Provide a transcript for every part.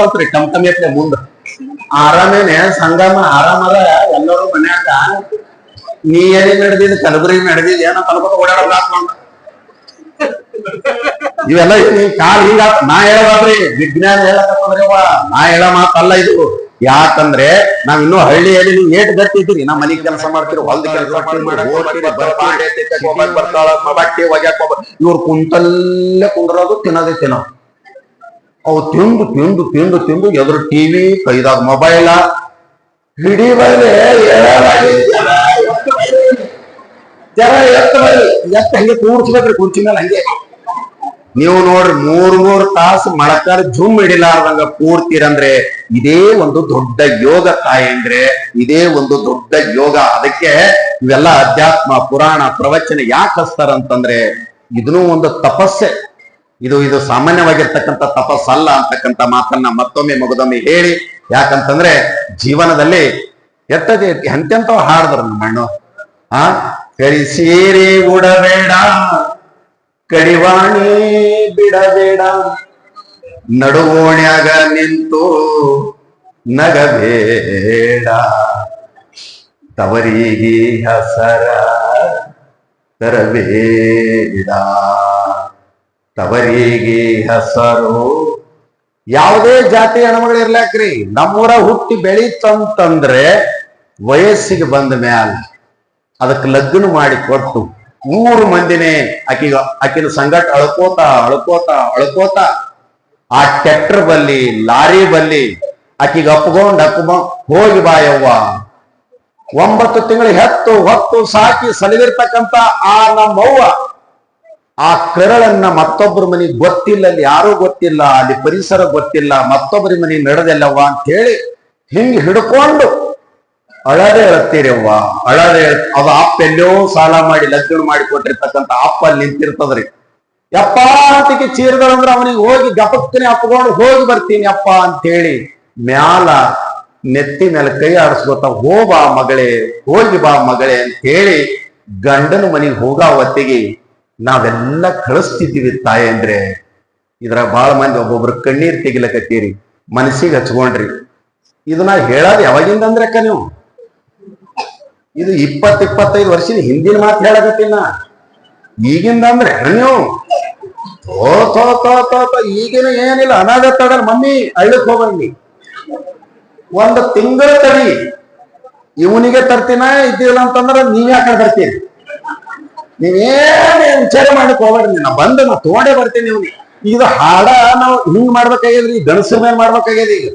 ನಿಂತಿರ್ತಾವ್ರಿ ಟಮ್ ಟಮ್ ಎತ್ಲೆ ಮುಂದ. ಆರಾಮೇನೆ ಸಂಗಮ ಆರಾಮದ ಎಲ್ಲರೂ ಮನ್ಯಾಗ. ನೀ ಎಲ್ಲಿ ನಡೆದಿದ್ ಕಲಬುರಗಿ ನಡೆದಿದ್ ಏನೋ ಕಲ್ಕೊತ ಓಡಾಡಬಾರ್ದು ಇವೆಲ್ಲ ಕಾಲ್ ಹಿಂಗ ನಾ ಹೇಳಬಾರ್ದ್ರಿ ವಿಜ್ಞಾನ ಹೇಳಕಂದ್ರೆ ನಾ ಹೇಳೋ ಮಾತಲ್ಲ ಇದು. ಯಾಕಂದ್ರೆ ನಾವ್ ಇನ್ನೂ ಹಳ್ಳಿಯಲ್ಲಿ ನೀವು ಏಟ್ ಗಟ್ಟಿದ್ದೀರಿ ನಾ ಮನಿಗ್ ಕೆಲಸ ಮಾಡ್ತೀರಿ ಹೊಲದ ಕೆಲಸ ಬರ್ತಾಳ ಬಟ್ಟೆ ಒಗ್ಯಾಕ ಇವ್ರು ಕುಂತಲ್ಲೇ ಕುಂದ್ರೋದು ತಿನ್ನೋದೇ ತಿನ್ನೋ. ಅವು ತಿಂದು ತಿಂದು ತಿಂದು ತಿಂದು ಎದುರು ಟಿವಿ, ಕೈದಾಗ ಮೊಬೈಲ. ಹಿಡಿ ಬರಲಿ ಜರ ಎತ್ತ ಬರ್ರಿ ಎತ್ತ ಹಂಗೆ ಕೂಡ್ಸ್ಬೇಕ್ರಿ ಕುರ್ಚಿ ಹಂಗೆ. ನೀವು ನೋಡ್ರಿ, ಮೂರ್ ಮೂರ್ ತಾಸು ಮಳಕಾರ ಜುಮ್ ಹಿಡಿಲಾರ್ದಂಗ ಕೂರ್ತೀರಂದ್ರೆ ಇದೇ ಒಂದು ದೊಡ್ಡ ಯೋಗ ತಾಯಂದ್ರೆ, ಇದೇ ಒಂದು ದೊಡ್ಡ ಯೋಗ. ಅದಕ್ಕೆ ಇವೆಲ್ಲ ಅಧ್ಯಾತ್ಮ, ಪುರಾಣ, ಪ್ರವಚನ ಯಾಕೆ ಹಚ್ತಾರಂತಂದ್ರೆ, ಇದನ್ನೂ ಒಂದು ತಪಸ್ಸೆ. ಇದು ಇದು ಸಾಮಾನ್ಯವಾಗಿರ್ತಕ್ಕಂಥ ತಪಸ್ಸಲ್ಲ ಅಂತಕ್ಕಂಥ ಮಾತನ್ನ ಮತ್ತೊಮ್ಮೆ ಮಗದೊಮ್ಮೆ ಹೇಳಿ. ಯಾಕಂತಂದ್ರೆ ಜೀವನದಲ್ಲಿ ಎತ್ತದೆ ಎಂತೆಂತ ಹಾಡಿದ್ರು ನಮ್ಮ ಅಣ್ಣ ಆ? ಕರಿ ಸೀರೆ ಉಡಬೇಡ, ಕಡಿವಾಣಿ ಬಿಡಬೇಡ, ನಡುವೋಣ್ಯಾಗ ನಿಂತು ನಗಬೇಡ. ತವರಿಗೆ ಹಸರ ತರಬೇಡ. ತವರಿಗೆ ಹೆಸರು. ಯಾವುದೇ ಜಾತಿ ಹೆಣ್ಮಗಳು ಇರ್ಲಾಕ್ರಿ ನಮ್ಮೂರ ಹುಟ್ಟಿ ಬೆಳೀತಂತಂದ್ರೆ ವಯಸ್ಸಿಗೆ ಬಂದ ಮ್ಯಾಲ ಅದಕ್ಕೆ ಲಗ್ನ ಮಾಡಿ ಕೊಟ್ಟು ಮೂರು ಮಂದಿನೇ ಆಕಿಗ, ಆಕಿನ ಸಂಗಟ ಅಳ್ಕೋತ ಅಳ್ಕೋತ ಅಳ್ಕೋತ ಆ ಟ್ರ್ಯಾಕ್ಟರ್ ಬಲ್ಲಿ, ಲಾರಿ ಬಲ್ಲಿ ಆಕಿಗೆ ಅಪ್ಕೊಂಡ್ ಅಪ್ಕೊಂಡ್ ಹೋಗಿ ಬಾಯವ್ವ ಒಂಬತ್ತು ತಿಂಗಳು ಹೆತ್ತು ಹೊತ್ತು ಸಾಕಿ ಸಲವಿರ್ತಕ್ಕಂತ ಆ ನಮ್ಮವ್ವ ಆ ಕರಳನ್ನ ಮತ್ತೊಬ್ಬರ ಮನೆಗೆ ಗೊತ್ತಿಲ್ಲ, ಅಲ್ಲಿ ಯಾರೂ ಗೊತ್ತಿಲ್ಲ, ಅಲ್ಲಿ ಪರಿಸರ ಗೊತ್ತಿಲ್ಲ, ಮತ್ತೊಬ್ಬರ ಮನೆ ನಡೆದಲ್ಲವ್ವ ಅಂತ ಹೇಳಿ ಹಿಂಗ್ ಹಿಡ್ಕೊಂಡು ಅಳದೆ ಹೇಳ್ತೀರವ್ವ, ಅಳದೆ ಅದು ಅಪ್ಪ ಎಲ್ಲೋ ಸಾಲ ಮಾಡಿ, ಲಗ್ನ ಮಾಡಿ ಕೊಟ್ಟಿರ್ತಕ್ಕಂಥ ಅಪ್ಪ ಅಲ್ಲಿ ನಿಂತಿರ್ತದ್ರಿ. ಯಪ್ಪ ಅಂತಿಗೆ ಅವನಿಗೆ ಹೋಗಿ ಗಪಕ್ಕನೆ ಅಪ್ಕೊಂಡು ಹೋಗಿ ಬರ್ತೀನಿ ಅಪ್ಪ ಅಂತ ಹೇಳಿ ಮ್ಯಾಲ ನೆತ್ತಿ ಮೇಲೆ ಕೈ ಆಡಿಸ್ಕೊತ ಹೋ ಬಾ ಮಗಳೇ, ಹೋಗಿ ಬಾ ಮಗಳೇ ಅಂತ ಹೇಳಿ ಗಂಡನ ಮನೆಗೆ ಹೋಗ ಹೊತ್ತಿಗೆ ನಾವೆಲ್ಲ ಕಳಿಸ್ತಿದ್ದೀವಿ ತಾಯಿ ಅಂದ್ರೆ ಇದ್ರ ಬಹಳ ಮಂದಿ ಒಬ್ಬೊಬ್ರು ಕಣ್ಣೀರ್ ತೆಗಿಲಕತ್ತೀರಿ, ಮನಸ್ಸಿಗೆ ಹಚ್ಕೊಂಡ್ರಿ. ಇದು ನಾ ಹೇಳೋದು ಯಾವಾಗಿಂದ ಅಂದ್ರೆ ಅಕ್ಕ ನೀವು? ಇದು ಇಪ್ಪತ್ ಇಪ್ಪತ್ತೈದು ವರ್ಷದ ಹಿಂದಿನ ಮಾತು ಹೇಳಕತ್ತೀನಿ ನಾ. ಈಗಿಂದ ಅಂದ್ರೆ ನೀವು? ಓ, ತೋ ತೋ ತೋ ತೋ, ಈಗಿನ ಏನಿಲ್ಲ ಅನಾಥ ತಡಲ್ ಮಮ್ಮಿ ಅಳ್ಳಕ್ ಹೋಗಂಗಿ ಒಂದು ತಿಂಗಳ ತಡಿ. ಇವನಿಗೆ ತರ್ತೀನ, ಇದ್ದಿಲ್ಲ ಅಂತಂದ್ರೆ ನೀವ್ ಯಾಕೆ ತರ್ತೀರಿ ನೀವೇನು ವಿಚಾರ ಮಾಡಕ್ ಹೋಗ್ಬೇಡ್ರಿ ನಾ ಬಂದ ನಾ ತಗೊಂಡೇ ಬರ್ತೀನಿ ನಿಮ್ಗೆ. ಇದು ಹಾಡ ನಾವು ಹಿಂಗ್ ಮಾಡ್ಬೇಕಾಗ್ಯದ್ರಿ, ಈ ಗಣಸ ಮೇಲೆ ಮಾಡ್ಬೇಕಾಗ್ಯದ ಈಗ.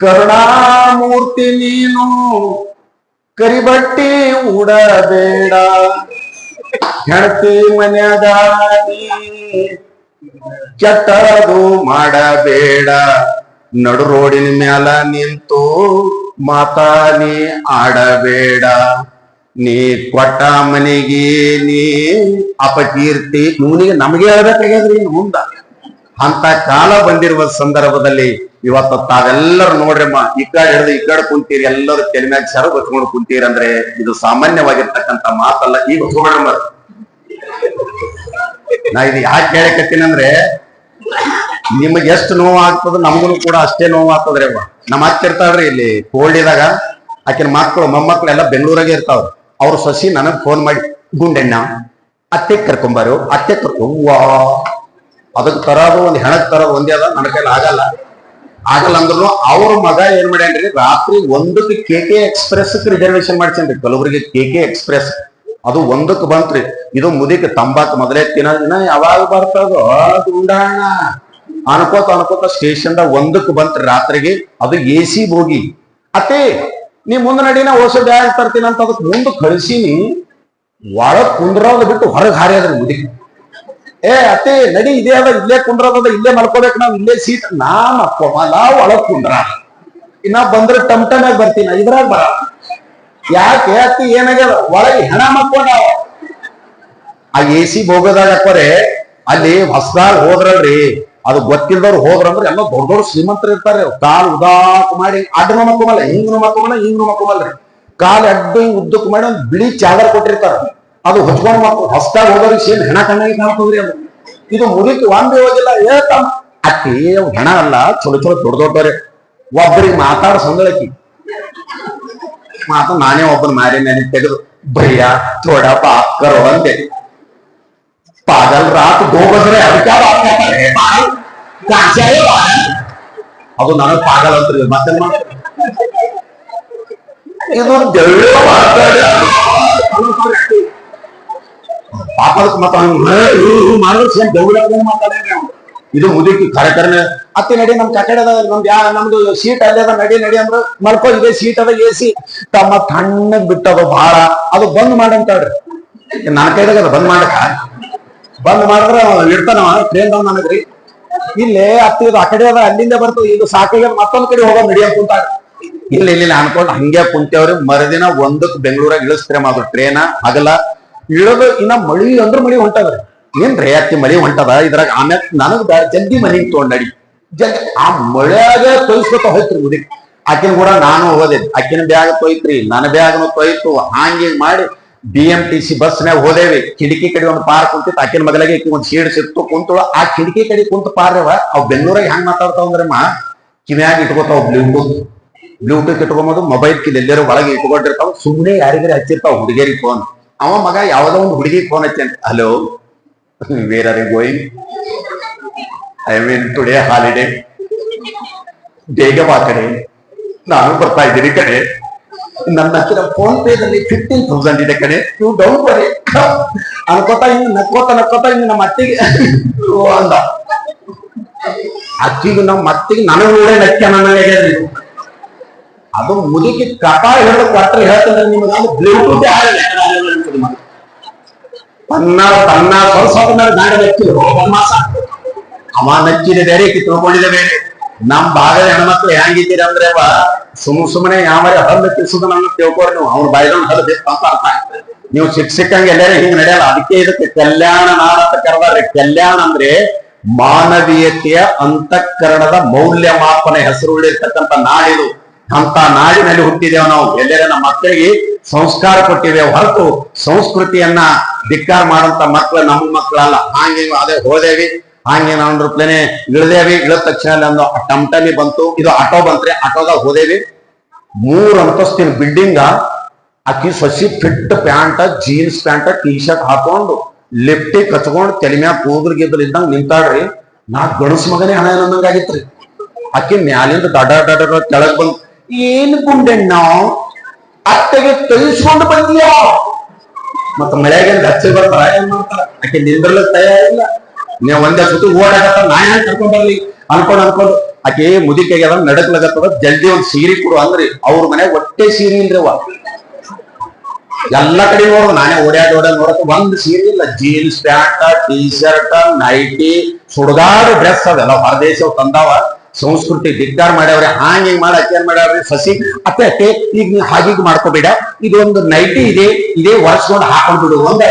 ಕರುಣಾಮೂರ್ತಿ ನೀನು ಕರಿಬಟ್ಟಿ ಉಡಬೇಡ. ಹೆಣತಿ ಮನ್ಯಾಗ ಕೆಟ್ಟದು ಮಾಡಬೇಡ. ನಡು ರೋಡಿನ ಮ್ಯಾಲ ನಿಂತು ಮಾತಾನಿ ಆಡಬೇಡ. ನೀ ಕೊಟ್ಟ ಮನೆಗೆ ನೀ ಅಪಕೀರ್ತಿ. ಇವನಿಗೆ ನಮಗೆ ಹೇಳ್ಬೇಕಾಗ್ಯದ್ರಿ ಇನ್ನು ಮುಂದ. ಅಂತ ಕಾಲ ಬಂದಿರುವ ಸಂದರ್ಭದಲ್ಲಿ ಇವತ್ತು ತಾವೆಲ್ಲರೂ ನೋಡ್ರಮ್ಮ, ಈ ಕಡೆ ಹಿಡಿದು ಈ ಕಡೆ ಕುಂತೀರಿ, ಎಲ್ಲರೂ ತೆಲಿಮ್ಯಾಗ ಮ್ಯಾಗ ಸರ ಬಚ್ಕೊಂಡು ಕುಂತೀರಿ ಅಂದ್ರೆ ಇದು ಸಾಮಾನ್ಯವಾಗಿರ್ತಕ್ಕಂಥ ಮಾತಲ್ಲ. ಈಗ ಹೋಗೋಣ ನಾ ಇದು ಯಾಕೆ ಹೇಳಕತ್ತೀನಿ ಅಂದ್ರೆ, ನಿಮಗೆ ಎಷ್ಟು ನೋವು ಆಗ್ತದ ನಮಗೂ ಕೂಡ ಅಷ್ಟೇ ನೋವು ಆಗ್ತದ್ರಿ ಅವ ನಮ್ಮ ಅತ್ತೆ ಇಲ್ಲಿ ಇಲ್ಲಿ ಕೋಲ್ಡಿದಾಗ ಆಕಿನ ಮಕ್ಕಳು ಮೊಮ್ಮಕ್ಳು ಎಲ್ಲ ಬೆಂಗಳೂರಾಗೆ ಇರ್ತಾವ್ರಿ. ಅವ್ರ ಸಸಿ ನನಗ್ ಫೋನ್ ಮಾಡಿ, ಗುಂಡಣ್ಣ, ಅತ್ತೆ ಕರ್ಕೊಂಬಾರು ಅತ್ತೆ ಕರ್ಕೊಂಬ ಅದಕ್ ತರೋದು ಒಂದ್ ಹೆಣಕ್ ತರೋದು ಒಂದೇ ಅದ ನನ್ನ ಕೈಲಿ ಆಗಲ್ಲ. ಆಗಲ್ಲ ಅಂದ್ರು ಅವ್ರ ಮಗ ಏನ್ ಮಾಡ್ಯಾನ್ರಿ, ರಾತ್ರಿ ಒಂದಕ್ಕೆ ಕೆ ಕೆ ಎಕ್ಸ್ಪ್ರೆಸ್ ರಿಸರ್ವೇಶನ್ ಮಾಡ್ಸೇನ್ರಿ ಕಲಬುರಗಿ ಕೆ ಕೆ ಎಕ್ಸ್ಪ್ರೆಸ್ ಅದು ಒಂದಕ್ಕೆ ಬಂತ್ರಿ. ಇದು ಮುದಿಕ್ ತಂಬಾಕ್ ಮೊದಲೇ ತಿನ್ನ ಯಾವಾಗ ಬರ್ತದೋ ಗುಂಡಣ್ಣ ಅನ್ಕೋತ ಅನ್ಕೋತ ಸ್ಟೇಷನ್ದಾಗ ಒಂದಕ್ಕೆ ಬಂತ್ರಿ ರಾತ್ರಿಗೆ, ಅದು ಎ ಸಿ ಬೋಗಿ ಅತ್ತೆ ನೀ ಮುಂದ ನಡಿನ ಹೊಸ ಬ್ಯಾಗ್ ತರ್ತೀನಿ ಅಂತ ಅದಕ್ಕೆ ಮುಂದೆ ಕಳಿಸೀನಿ. ಒಳಗ್ ಕುಂದ್ರೋದ ಬಿಟ್ಟು ಹೊರಗೆ ಹಾರ್ಯಾದ್ರಿ ಮುದಿ ಏ, ಅತ್ತೆ, ನಡಿ, ಇದೇ ಅದ, ಇಲ್ಲೇ ಕುಂಡ್ರದ ಇಲ್ಲೇ ಮಲ್ಕೋಬೇಕು ನಾವ್, ಇಲ್ಲೇ ಸೀಟ್. ನಾ ಮಕ್ಕೋಮಲ್ಲ ಒಳಗ್ ಕುಂದ್ರ ಇನ್ನ ಬಂದ್ರೆ ಟಮ್ ಬರ್ತೀನಿ, ಇದ್ರಾಗ ಬರ. ಯಾಕೆ ಅತಿ ಏನಾಗ್ಯದ? ಒಳಗೆ ಹೆಣ ಮಕ್ಕೊಂಡಾವ ಆ ಎ ಸಿ ಹೋಗೋದಾಗ ಅಲ್ಲಿ ಹೊಸದಾಗ ಹೋದ್ರಲ್ರಿ. ಅದು ಗೊತ್ತಿಲ್ದವ್ರು ಹೋದ್ರಂದ್ರೆ ಎಲ್ಲ ದೊಡ್ಡ ದೊಡ್ಡ ಶ್ರೀಮಂತರು ಇರ್ತಾರೆ. ಕಾಲು ಉದಾಕು ಮಾಡಿ, ಅಡ್ಡ ಮಕ್ಕೊಂಬಲ್ಲ ಹಿಂಗ್ನು ಮಕ್ಕೊಂಬಲ್ಲ ಹಿಂಗ್ನು ಮಕ್ಕೊಂಬಲ್ರಿ ಕಾಲು ಅಡ್ಡ ಉದ್ದಕ್ಕೆ ಮಾಡಿ ಒಂದು ಬಿಳಿ ಚಾದರ್ ಕೊಟ್ಟಿರ್ತಾರ. ಅದು ಹೊಚ್ಕೊಂಡ್ ಮಕ್ಕಳು ಹೊಸದಾಗ ಹೋಗೋರಿಗೆ ಸೇಮ್ ಹೆಣ ಕಣ್ಣಾಗಿ ಕಾಣ್ತದ್ರಿ ಅದು. ಇದು ಮುರಿತು ಒಂದೇ ಹೋಗಿಲ್ಲ ತಮ್ಮ. ಅಕ್ಕಿ ಹೆಣ ಅಲ್ಲ, ಚಲೋ ಚಲೋ ದೊಡ್ಡ ದೊಡ್ಡವ್ರೆ. ಒಬ್ಬರಿಗೆ ಮಾತಾಡ ಸಂದಳಕಿ ಮಾತು ನಾನೇ ಒಬ್ಬನ ಮಾರಿ ನೆನೆ ತೆಗೆದು, ಭಯ್ಯ ಥೋಡ ಬಾತ್ ಕರೋ ಅಂದೆ ಪಾಗಲ್ ರಾತ್ ದೋ ಬಜರೆ ಅದಕ್ಕೆ ಬಾತ್ ಮಾಡ್ತಾರೆ ಬಾಯಿ, ಕಾಂಚಾಯ ಬಾಯಿ. ಅದು ನಾನು ಪಾಗಲ್ ಅಂತ ಮತ್ತೆ ಇದು ದೆವ್ವ ಮಾತಾಡ ಪಾಪದ ಮತ್ತ ಮಾಡಿದ್ರೆ ಸೇಮ್ ದೆವ್ವ ಮಾತಾಡ್ರಿ ಅವ್ನು. ಇದು ಮುದುಕಿ ಕರೆಕರನೆ ಅತ್ತೆ ನಡಿ ನಮ್ ಕಟ್ಟಡ ಅದ ನಮ್ದು ಯಾ ನಮ್ದು ಸೀಟ್ ಅಲ್ಲೇ ಅದ ನಡಿ ನಡಿ ಅಂದ್ರ ಮಲ್ಕೋ ಇದೆ ಸೀಟ್ ಅದ ಎ ಸಿ ತಮ್ಮ ತಣ್ಣಗ್ ಬಿಟ್ಟದ ಬಹಳ ಅದು ಬಂದ್ ಮಾಡಂತಾಳ್ರಿ ನಾಲ್ಕೈದಾಗ ಕೈದಾಗ ಅದ ಬಂದ್ ಮಾಡಕ ಬಂದ್ ಮಾಡಿದ್ರ ಇರ್ತಾನವ ಟ್ರೈನ್ ನನಗ್ರಿ ಇಲ್ಲೇ ಅತ್ತಿ ಇದು ಆ ಕಡೆ ಅದ, ಅಲ್ಲಿಂದ ಬರ್ತು. ಇದು ಸಾಕಾಗ ಮತ್ತೊಂದ್ ಕಡೆ ಹೋಗೋ ನಡಿಯ ಕುಂತಾರ ಇಲ್ಲ ಇಲ್ಲ ಅನ್ಕೊಂಡು ಹಂಗೆ ಕುಂತೇವ್ರಿ. ಮರುದಿನ ಒಂದಕ್ ಬೆಂಗಳೂರಾಗ ಇಳಿಸ್ತಾರೆ ಮಾದ್ರು ಟ್ರೇನ ಆಗಲ್ಲ ಇಳದು ಇನ್ನ ಮಳಿ ಅಂದ್ರ ಮಳಿ ಹೊಂಟದ್ರಿ. ಏನ್ ಅತ್ತಿ ಮಳಿ ಹೊಂಟದ? ಇದ್ರಾಗ ಆಮ್ಯಾಗ ನನಗ್ ಜಲ್ದಿ ಮನಿ ತೊಗೊಂಡ್ ನಡಿ. ಜಲ್ದಿ ಆ ಮಳೆಯಾಗ ತೊಯ್ಸ್ಕೊತ ಹೋಯ್ತ್ರಿ ಮುದಿಕ್ ಆಕಿನ ಕೂಡ ನಾನು ಹೋದೆ. ಆಕಿನ ಬ್ಯಾಗ್ ತೊಯ್ತ್ರಿ ನನ್ನ ಬ್ಯಾಗ್ನು ತೊಯ್ತು. ಹಾಂಗೆ ಮಾಡಿ ಬಿ ಎಂ ಟಿ ಸಿ ಬಸ್ನ್ಯಾಗ ಹೋದೇವಿ ಕಿಟಕಿ ಕಡೆ ಒಂದು ಪಾರ್ ಕುಂತಿತ್ತು, ಆಕಿನ ಮೊದಲಾಗಿ ಒಂದು ಸೀಡ್ ಸಿಕ್ತು, ಕುಂತಳು. ಆ ಕಿಟಕಿ ಕಡೆ ಕುಂತ ಪಾರ್ಯವ ಅವ್ ಬೆಂಗಳೂರಾಗ ಹೆಂಗ್ ಮಾತಾಡ್ತಾವ ಮಾತಾಡ್ತಾವಂದ್ರಮ್ಮ ಕಿವ್ಯಾಗ ಇಟ್ಕೋತಾವ ಬ್ಲೂಟೂತ್ ಬ್ಲೂಟೂತ್ ಇಟ್ಕೊಂಬೋದು ಮೊಬೈಲ್ ಕಿಲ್ ಎಲ್ಲರೂ ಒಳಗೆ ಇಟ್ಕೊಂಡಿರ್ತಾವ. ಸುಮ್ಮನೆ ಯಾರಿಗಾರ ಹಚ್ಚಿರ್ತಾವ ಹುಡುಗಿಯರಿಗೆ ಫೋನ್ ಅವ ಮಗ ಯಾವ್ದೋ ಒಂದು ಹುಡುಗಿ ಫೋನ್ ಹಚ್ಚಿ ಅಂತ hello where are going I mean today holiday ಬೇಗ ಬಾ ಕಡೆ ನಾನು ಬರ್ತಾ ಇದ್ದೀನಿ ಕಡೆ ನನ್ನ ಹತ್ತಿರ ಫೋನ್ ಪೇದಲ್ಲಿ ಫಿಫ್ಟೀನ್ ತೌಸಂಡ್ ಇದೆ ಕಡೆ ನೀವು ಡೌನ್ ವರಿ ಅನ್ಕೋತಾ ಇನ್ನು ನಕ್ಕೋತ ನಕ್ಕೋತಾ ಇನ್ನು ನಮ್ಮ ಅತ್ತಿಗೆ ಅಂದ ಅಕ್ಕಿಗೆ ನಮ್ಮ ಅತ್ತಿಗೆ ನನಗೆ ಒಳ್ಳೆ ನನ್ನ ಹೇಳಿದ್ರಿ ಅದು ಮುದುಕಿ ಕಪ ಹೇಳಿ ಕೊಟ್ಟರೆ ಹೇಳ್ತಾರೆ ನಿಮಗೆ ಅದು ಬ್ಲೂಟೂತ್ ತನ್ನ ತನ್ನ ಸ್ವಲ್ಪ ಮೇಲೆ ನಚ್ಚಿದ್ರು ಮಾಸ ಅವ ನಚ್ಚಿದೆ ಬೇರೆ ತಿಳ್ಕೊಂಡಿದೆ ಬೇರೆ ನಮ್ ಭಾಗದ ಹೆಣ್ಮಕ್ಳು ಹೆಂಗಿದ್ದೀರಿ ಅಂದ್ರೆ ಸುಮ್ ಸುಮ್ಮನೆ ಯಾವರೇ ಹಲ್ಲು ಕಿಸುದು ನನ್ನ ತಿಳ್ಕೊರಿ ನೀವು. ಅವ್ರ ಹಲ್ಲು ಅಂತ ಅರ್ಥ. ನೀವು ಸಿಕ್ ಸಿಕ್ಕಂಗೆ ಎಲ್ಲಾರು ಹಿಂಗ್ ನಡೆಯಲ್ಲ. ಅದಕ್ಕೆ ಇದಕ್ಕೆ ಕಲ್ಯಾಣ ನಾಡ ಅಂತ ಕರೆದಾರೆ ಕಲ್ಯಾಣ ಅಂದ್ರೆ ಮಾನವೀಯತೆಯ ಅಂತಃಕರಣದ ಮೌಲ್ಯಮಾಪನ ಹೆಸರುಳ್ಳಿರ್ತಕ್ಕಂಥ ನಾಡಿದು ಅಂತ ನಾಡಿನಲ್ಲಿ ಹುಟ್ಟಿದೇವು ನಾವು. ಎಲ್ಲರ ನಮ್ಮ ಮಕ್ಕಳಿಗೆ ಸಂಸ್ಕಾರ ಕೊಟ್ಟಿದ್ದೇವೆ ಹೊರತು ಸಂಸ್ಕೃತಿಯನ್ನ ಧಿಕ್ಕಾರ ಮಾಡುವಂತ ಮಕ್ಕಳು ನಮ್ಮ ಮಕ್ಕಳಲ್ಲ ಹಾಗೆ ಅದೇ ಹೋದೇವಿ. ಹಾಗೆ ನಾನು ರೂಪಾಯಿನೇ ಇಳ್ದೇವಿ, ಇಳಿದ ತಕ್ಷಣ ನಂದು ಟಮ್ಟಮಿ ಬಂತು. ಇದು ಆಟೋ ಬಂತ್ರಿ ಆಟೋದಾಗ ಹೋದೇವಿ. ಮೂರ್ ಅಂತಸ್ತಿನ ಬಿಲ್ಡಿಂಗ್ ಆಕಿ ಸಸಿ fit pant jeans pant T shirt ಹಾಕೊಂಡು ಲಿಫ್ಟಿ ಕಚ್ಕೊಂಡು ತಲೆ ಮ್ಯಾಗ ಕೂದಲು ಗಿದ್ದಲು ಇದ್ದಂಗ ನಿಂತಾಳ್ರಿ. ನಾ ಗಣಸ್ ಮಗನೇ ಹಣ ಅನ್ನಂಗ ಆಗಿತ್ರಿ. ಅಕ್ಕಿ ಮ್ಯಾಲಿಂದ ದಡ ದಡ ಕೆಳಗ್ ಬಂದ್, ಏನ್ ಗುಂಡೆಣ್ಣ? ಅತ್ತೆಗೆ ತೆಗಿಸ್ಕೊಂಡು ಬಂದ್ಯಾ? ಮತ್ತ ಮಳೆಗೆ ಹಚ್ಚಿ ಬರ್ತಾರ ಏನ್ ಮಾಡ್ತಾರ ಆಕೆ ನಿಂದ್ರಲಕ್ ತಯಾರಿಲ್ಲ. ನೀವು ಒಂದೇ ಸುತ್ತು ಓಡಾಗತ್ತ ನಾ ಹೆಂಗ್ ಕರ್ಕೊಂಡ್ ಬರ್ಲಿ? ಅನ್ಕೊಂಡು ಅನ್ಕೊಂಡು. ಆಕೆ ಮುದಿಕೆಗೆ ನಡಕ್ಲಾಗತ್ತದ ಜಲ್ದಿ ಒಂದ್ ಸೀರೆ ಕೊಡು ಅಂದ್ರಿ. ಅವ್ರ ಮನೆ ಒಟ್ಟೆ ಸೀರೆ ಇಲ್ರಿ ಅವ ಎಲ್ಲ ಕಡೆ ನೋಡುದು ನಾನೇ ಓಡ್ಯಾಡ ಓಡ್ಯಾಡ ನೋಡಕ್ ಒಂದ್ ಸೀರೆ ಇಲ್ಲ. Jeans pant T shirt nighty ಸುಡ್ಗಾಡು dress ಅದೆಲ್ಲ ಹೊರದೇಶ ತಂದಾವ. ಸಂಸ್ಕೃತಿ ಧಿಕ್ಕಾರ ಮಾಡ್ಯಾವ್ರೆ. ಹಾಂಗ್ ಹಿಂಗ್ ಮಾಡಿ ಅಕ್ಕೇನ್ ಮಾಡ್ಯಾವ್ರಿ? ಸಸಿ. ಅತ್ತೆ ಅತ್ತೆ, ಈಗ ನೀವು ಹಾಗೀಗ್ ಮಾಡ್ಕೋಬೇಡ. ಇದೊಂದು ನೈಟಿ ಇದೆ. ಇದೇ ಒರೆಸ್ಕೊಂಡು ಹಾಕೊಂಡ್ಬಿಡು ಒಂದ.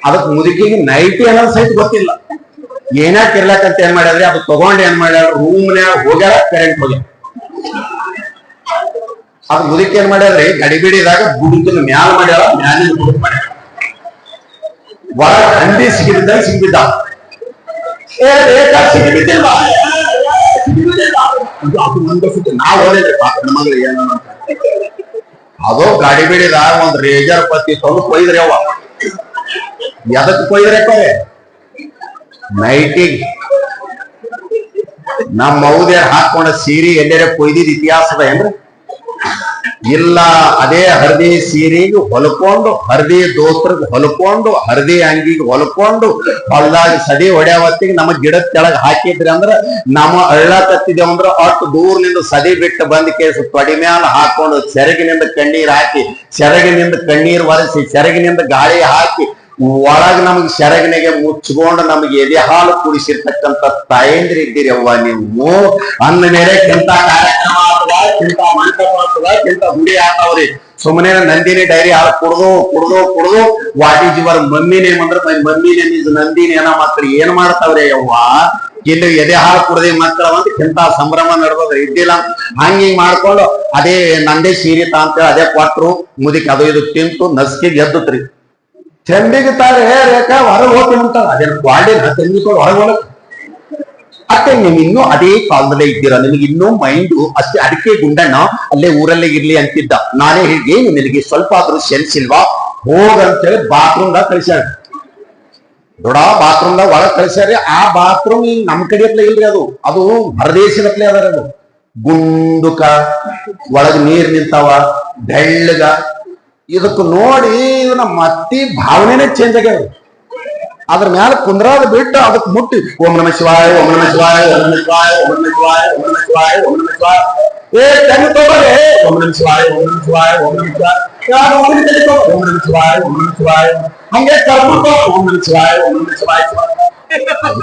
ಅದಕ್ ಮುದುಕಿಗೆ ನೈಟಿ ಅನ್ನೋದು ಸಹಿತ ಗೊತ್ತಿಲ್ಲ. ಏನಾಕ್ ಇರ್ಲಕ್ಕಂತ ಏನ್ ಮಾಡ್ಯಾವ್ರಿ ಅದು ತಗೊಂಡ್ ಏನ್ ಮಾಡ್ಯಾರ? ರೂಮ್ನ್ಯಾಗ ಹೋಗ್ಯಾರ ಕರೆಂಟ್ ಹೋಗ್ಯಾರ. ಅದು ಮುದಕ್ ಏನ್ ಮಾಡ್ಯಾರ್ರಿ ಗಡಿಬಿಡಿದಾಗ ಬುಡುಕಿನ ಮ್ಯಾಲ ಮಾಡ್ಯಾರ ಮ್ಯಾಲಿನ ಗುಡುಕ್ ಮಾಡ್ಯಾರ. ಒಳ ಹಂದಿ ಸಿಗಿದ್ದಾಗ ಸಿಗಿದ್ದ ಏ ಸಿಗಿಬಿದ್ದಿಲ್ವಾ ಸಿಗಿಬಿದ್ದಿಲ್ವಾ? ಅದು ಸುತ್ತು ನಾವ್ ಓದಿದ್ರಿ ಪಾಪ ಹೆಣ್ಮಗ್ಳು ಏನೋ ಅದು ಗಾಡಿ ಬಿಡಿದಾಗ ಒಂದ್ ರೇಜರ್ ಪತ್ತಿ ತಂದು ಕೊಯ್ದ್ರಿ ಅವ ಎದಕ್ ಕೊಯ್ದ್ರಪ್ಪ ನೈಟಿಗ್ ನಮ್ಮ ಮೌದೇ ಹಾಕೊಂಡ ಸೀರೆ ಎಲ್ಲರ ಕೊಯ್ದಿದ್ ಇತಿಹಾಸದ ಏನ್ರಿ? ಇಲ್ಲ, ಅದೇ ಹರದಿ ಸೀರೆಗೆ ಹೊಲ್ಕೊಂಡು, ಹರದಿ ದೋಸ್ತ್ರಿಗೆ ಹೊಲ್ಕೊಂಡು, ಹರದಿ ಅಂಗಿಗೆ ಹೊಲ್ಕೊಂಡು, ಹೊಲ್ದಾಗ ಸದಿ ಹೊಡ್ಯಾವತ್ತಿಗೆ ನಮ್ಮ ಗಿಡದ ಕೆಳಗೆ ಹಾಕಿದ್ರಿ ಅಂದ್ರ ನಮ್ಮ ಹಳ್ಳ ತತ್ತಿದೇವ್ ಅಂದ್ರ ಅಷ್ಟು ದೂರನಿಂದ ಸದಿ ಬಿಟ್ಟು ಬಂದ ಕೇಸು ತೊಡಿ ಮ್ಯಾಲ ಹಾಕೊಂಡು ಸೆರಗಿನಿಂದ ಕಣ್ಣೀರ್ ಹಾಕಿ, ಸೆರಗಿನಿಂದ ಕಣ್ಣೀರ್ ಒರೆಸಿ, ಸೆರಗಿನಿಂದ ಗಾಳಿ ಹಾಕಿ ಒಳಗ್ ನಮಗೆ ಸೆರಗಿನಿಗೆ ಮುಚ್ಕೊಂಡು ನಮಗೆ ಎದೆ ಹಾಲು ಕುಡಿಸಿರ್ತಕ್ಕಂಥ ತಾಯಂದ್ರಿ ಇದ್ದೀರಿ ಅವ್ವ ನೀವು. ಅಂದ ಮೇಲೆ ಕೆಂತ ಕಾರ್ಯಕ್ರಮ ಆಗ್ತದ ಕೆಂತ ಮಂಟಪ ಆಗ್ತದ ಕೆಂತ ಹುಡಿ ಆಗ್ತಾವ್ರಿ. ಸುಮ್ಮನೆ ನಂದಿನಿ ಡೈರಿ ಹಾಲು ಕುಡ್ದು ಕುಡ್ದು ಕುಡ್ದು what is your mummy name ಅಂದ್ರೆ my mummy name is Nandini ಏನ ಮಕ್ಕಳು ಏನ್ ಮಾಡ್ತಾವ್ರಿ ಅವ್ವ? ಇಲ್ಲಿ ಎದೆ ಹಾಲು ಕುಡ್ದಿ ಮಕ್ಕಳ ಅಂತ ಕೆಂತ ಸಂಭ್ರಮ ನಡೆದದ, ಇದ್ದಿಲ್ಲ. ಹಿಂಗ್ ಮಾಡ್ಕೊಂಡು ಅದೇ ನಂದೇ ಸೀರಿತ ಅಂತೇಳಿ ಅದೇ ಕೊಟ್ರು, ಮುದಿಕ್ ಅದು ಇದು ತಿಂತು ನಸ್ಕಿಗೆ ಎದ್ದುತ್ರಿ. ಚಂಡಿಗೆ ತಾರೆ ರೇಖಾ ಹೊರಗೆ ಹೋಗ್ತೀನಿ ಅಂತ ಅದೇನು ಕ್ವಾಡಿನ ತೆಂಗಿಕೊಂಡು ಹೊರಗೆ ಹೋಗಕ್ ಅತ್ತೆ ನೀವು ಇನ್ನೂ ಅದೇ ಕಾಲದಲ್ಲೇ ಇದ್ದೀರಾ? ನಿಮಗೆ ಇನ್ನೂ ಮೈಂಡು ಅಷ್ಟೇ ಅದಕ್ಕೆ ಗುಂಡಣ್ಣ ಅಲ್ಲೇ ಊರಲ್ಲೇ ಇರ್ಲಿ ಅಂತಿದ್ದ. ನಾನೇ ಹೇಳಿ ಏನು ನಿನಗೆ ಸ್ವಲ್ಪ ಆದ್ರೂ ಸೆನ್ಸ್ ಹೋಗಂತೇಳಿ ಬಾತ್ರೂಮ್ ದಾಗ ಕಳಿಸ್ಯಾರ. ಬಾತ್ರೂಮ್ ದಾಗ ಒಳಗ್ ಕಳಿಸ್ಯಾರ. ಆ ಬಾತ್ರೂಮ್ ನಮ್ ಕಡೆ ಇಲ್ರಿ ಅದು. ಅದು ಹೊರದೇಶದ ಹತ್ಲೆ ಅದಾರ ಅದು. ಗುಂಡುಕ, ಒಳಗ್ ನೀರ್ ನಿಂತಾವ, ಬೆಳ್ಳಗ ಇದಕ್ಕೆ ನೋಡಿ ನಮ್ಮ ಅತ್ತಿ ಭಾವನೆನೇ ಚೇಂಜ್ ಆಗ್ಯಾವ ಅದ್ರ ಮ್ಯಾಲ ಕುಂದ್ರಾದ ಬಿಟ್ಟು ಅದಕ್ಕೆ ಮುಟ್ಟಿ ಓಂ ನಮ ಶಿವಾಯ ಓಂ ನಮ ಶಿವಾಯ ಓಂ ನಮ ಶಿವಾಯ ಓಂ ನಮ ಶಿವಾಯ ಓಂ ನಮ ಶಿವಾಯ ಓಂ ನಮ ಶಿವಾಯ ಏ ತೆಗೆದು ತಗೋರೆ ಓಂ ನಮ ಶಿವಾಯ ಓಂ ನಮ ಶಿವಾಯ ಓಂ ನಮ ಶಿವಾಯ ಯಾರು ಹೋಗ್ಲಿ ತೆಗೆದು ತಗೋ. ಓಂ ನಮ ಶಿವಾಯ ಓಂ ನಮ ಶಿವಾಯ ಹಂಗೆ ಕರ್ಬಿಟ್ಟು ಓಂ ನಮ ಶಿವಾಯ ಓಂ ನಮ ಶಿವಾಯ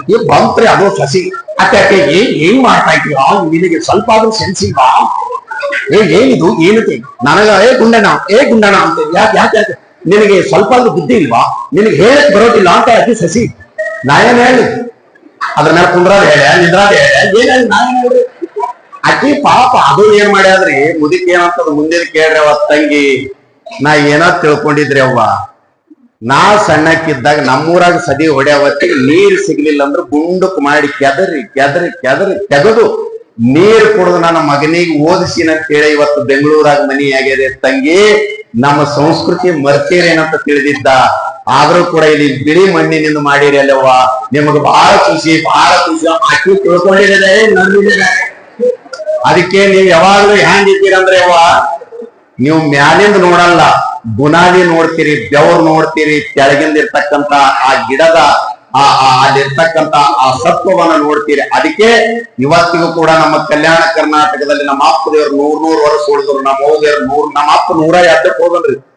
ಈ ಬಂತ್ರಿ ಅದು ಸಸಿ ಅತ್ತೆ ಅತ್ತೆ ಏನ್ ಏನ್ ಮಾಡ್ತಾ ಇದ್ದೀರಾ ನಿನಗೆ ಸ್ವಲ್ಪ ಆದ್ರೂ ಸೆನ್ಸ್ ಇಲ್ವಾ ಏ ಏನಿದು ಏನಂತೆ ನನಗ, ಏ ಗುಂಡಣ ಏ ಗುಂಡಣ ಅಂತ ಯಾಕೆ ಯಾಕೆ ನಿನಗೆ ಸ್ವಲ್ಪ ಬುದ್ಧಿ ಇಲ್ವಾ? ನಿನಗೆ ಹೇಳಕ್ ಬರೋದಿಲ್ಲ ಅಂತ ಅತಿ ಸಸಿ? ನಾ ಏನ್ ಹೇಳಿ ಅದ್ರ ಮೇಲೆ ಕುಂದ್ರಾದ ಹೇಳ ನಿಂದ್ರಾದ ಹೇಳ ಏನೇಳಿ ಹೇಳಿ ನಾ ಹೇಳಿ ಪಾಪ ಅದು ಏನ್ ಮಾಡ್ಯಾದ್ರಿ ಮುದಿಕ್ ಏನಂತದ ಮುಂದಿನ ಕೇಳ್ರಿ ಅವ ತಂಗಿ. ನಾ ಏನೋ ತಿಳ್ಕೊಂಡಿದ್ರಿ ಅವ್ವ. ನಾ ಸಣ್ಣಕ್ಕಿದ್ದಾಗ ನಮ್ಮೂರಾಗ ಸದಿ ಹೊಡ್ಯಾವತ್ತಿಗೆ ನೀರ್ ಸಿಗ್ಲಿಲ್ಲ ಅಂದ್ರೆ ಗುಂಡಕ್ ಮಾಡಿ ಕೆದರಿ ಕೆದರಿ ಕೆದರಿ ತೆಗೆದು ನೀರ್ ಕುಡಿದು ನನ್ನ ಮಗನಿಗೆ ಓದಿಸಿನ ಕೇಳಿ, ಇವತ್ತು ಬೆಂಗಳೂರಾಗ ಮನಿ ಆಗಿದೆ ತಂಗಿ, ನಮ್ಮ ಸಂಸ್ಕೃತಿ ಮರ್ತೀರೇನಂತ ತಿಳಿದಿದ್ದ, ಆದ್ರೂ ಕೂಡ ಇಲ್ಲಿ ಬಿಳಿ ಮಣ್ಣಿನಿಂದ ಮಾಡಿರಿ ಅಲ್ಲವ್ವ. ನಿಮಗ ಬಹಳ ಖುಷಿ ಬಹಳ ಖುಷಿ. ಅಕ್ಕಿ ತಿಳ್ಕೊಂಡಿದ್ದಾರೆ ಅದಕ್ಕೆ ನೀವ್ ಯಾವಾಗ್ಲೂ ಹ್ಯಾಂಗಿದ್ದೀರಂದ್ರೆ ಅವ್ವ, ನೀವು ಮ್ಯಾಲಿಂದ ನೋಡಲ್ಲ ಬುನಾದಿ ನೋಡ್ತೀರಿ, ಬೆವರು ನೋಡ್ತೀರಿ ಕೆಳಗಿಂದ ಇರ್ತಕ್ಕಂತ ಆ ಗಿಡದ ಆ ಅಲ್ಲಿರ್ತಕ್ಕಂತ ಆ ಸತ್ವವನ್ನ ನೋಡ್ತೀರಿ. ಅದಕ್ಕೆ ಇವತ್ತಿಗೂ ಕೂಡ ನಮ್ಮ ಕಲ್ಯಾಣ ಕರ್ನಾಟಕದಲ್ಲಿ ನಮ್ಮ ಅಪ್ಪ ನೂರ್ ನೂರ್ ವರ್ಷ ಉಳಿದ್ರು, ನಮ್ಮ ದೇವ್ರು ನೂರ್, ನಮ್ಮ ಅಪ್ಪ ನೂರ ಎದ್ದಕ್ಕೆ ಹೋಗನ್ರಿ